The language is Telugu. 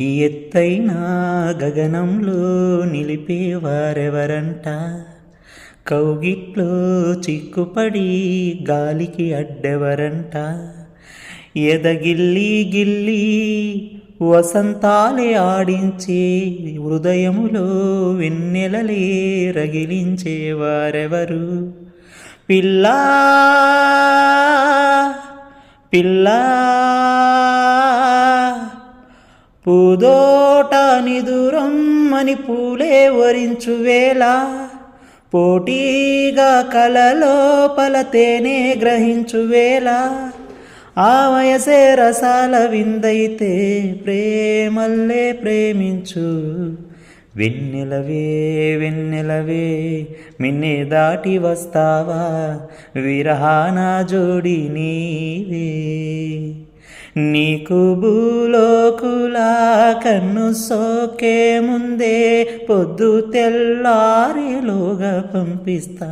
ఎత్తైన గగనంలో నిలిపేవారెవరంట కౌగిట్లో చిక్కుపడి గాలికి అడ్డెవరంట? ఎదగిల్లి గిల్లి వసంతాలే ఆడించే హృదయములో వెన్నెలలే రగిలించేవారెవరు పిల్లా పిల్లా పూదోట నిదురమ్మని పూలే వరించు వేళ. పోటీగా కలలోపల తేనే గ్రహించు వేళ. ఆ వయసే రసాల విందైతే ప్రేమల్లే ప్రేమించు. వెన్నెలవే వెన్నెలవే మిన్నే దాటి వస్తావా? విరహాన జోడి నీవే. నీకు భూలోకు కన్ను సోకే ముందే పొద్దు తెల్లారిలోగా పంపిస్తా.